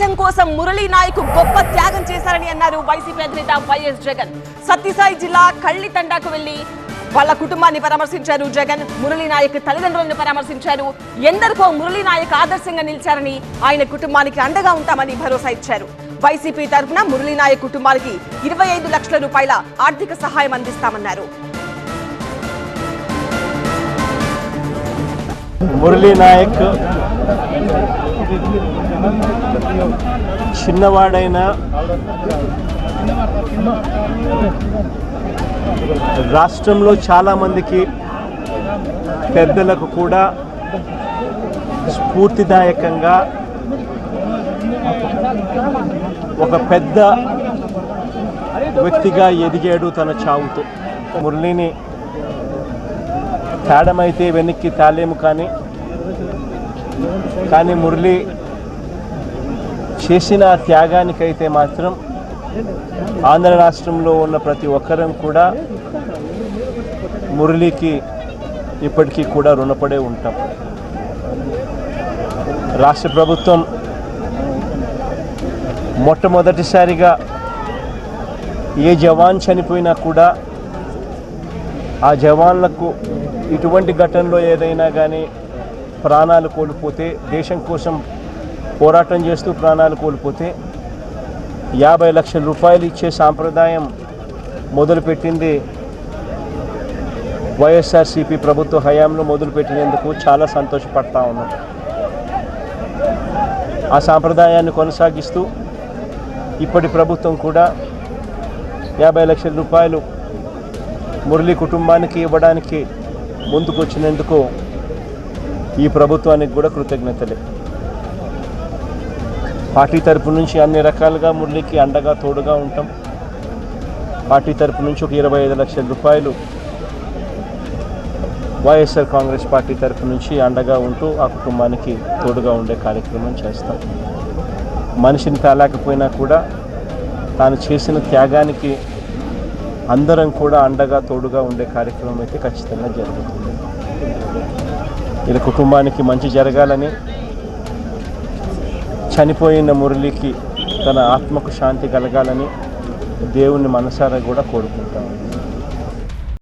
దేశం కోసం మురళీ నాయక్ గొప్ప త్యాగం చేశారని అన్నారు వైసీపీ అధినేత వైఎస్ జగన్. సత్యసాయి జిల్లా కళ్ళితండాకు వెళ్ళి వాళ్ళ కుటుంబాన్ని పరామర్శించారు జగన్. మురళీ నాయక్ తల్లిదండ్రులను పరామర్శించారు. ఎందరికో మురళీ నాయక్ ఆదర్శంగా నిలిచారని ఆయన కుటుంబానికి అండగా ఉంటామని భరోసా ఇచ్చారు. వైసీపీ తరఫున మురళీ నాయక్ కుటుంబానికి ఇరవై ఐదు లక్షల రూపాయల ఆర్థిక సహాయం అందిస్తామన్నారు. మురళీ నాయక్ చిన్నవాడైన రాష్ట్రంలో చాలామందికి పెద్దలకు కూడా స్ఫూర్తిదాయకంగా ఒక పెద్ద వ్యక్తిగా ఎదిగాడు తన చావుతో. మురళిని తేడమైతే వెనక్కి తాలేము కానీ కానీ మురళి చేసిన త్యాగానికైతే మాత్రం ఆంధ్ర రాష్ట్రంలో ఉన్న ప్రతి ఒక్కరం కూడా మురళికి ఇప్పటికీ కూడా రుణపడే ఉంటాం. రాష్ట్ర ప్రభుత్వం మొట్టమొదటిసారిగా ఏ జవాన్ చనిపోయినా కూడా ఆ జవాన్లకు ఇటువంటి ఘటనలో ఏదైనా కానీ ప్రాణాలు కోల్పోతే దేశం కోసం పోరాటం చేస్తూ ప్రాణాలు కోల్పోతే యాభై లక్షల రూపాయలు ఇచ్చే సాంప్రదాయం మొదలుపెట్టింది వైఎస్ఆర్సీపీ ప్రభుత్వ హయాంలో మొదలుపెట్టినందుకు చాలా సంతోషపడతా ఉన్నాం. ఆ సాంప్రదాయాన్ని కొనసాగిస్తూ ఇప్పటి ప్రభుత్వం కూడా యాభై లక్షల రూపాయలు మురళి కుటుంబానికి ఇవ్వడానికి ముందుకొచ్చినందుకు ఈ ప్రభుత్వానికి కూడా కృతజ్ఞతలే. పార్టీ తరపు నుంచి అన్ని రకాలుగా మురళికి అండగా తోడుగా ఉంటాం. పార్టీ తరపు నుంచి ఒక ఇరవై ఐదు లక్షల రూపాయలు వైఎస్ఆర్ కాంగ్రెస్ పార్టీ తరపు నుంచి అండగా ఉంటూ ఆ కుటుంబానికి తోడుగా ఉండే కార్యక్రమం చేస్తాం. మనిషిని తేలేకపోయినా కూడా తాను చేసిన త్యాగానికి అందరం కూడా అండగా తోడుగా ఉండే కార్యక్రమం అయితే ఖచ్చితంగా జరుగుతుంది. ఇలా కుటుంబానికి మంచి జరగాలని చనిపోయిన మురళికి తన ఆత్మకు శాంతి కలగాలని దేవుణ్ణి మనసారా కూడా కోరుకుంటాం.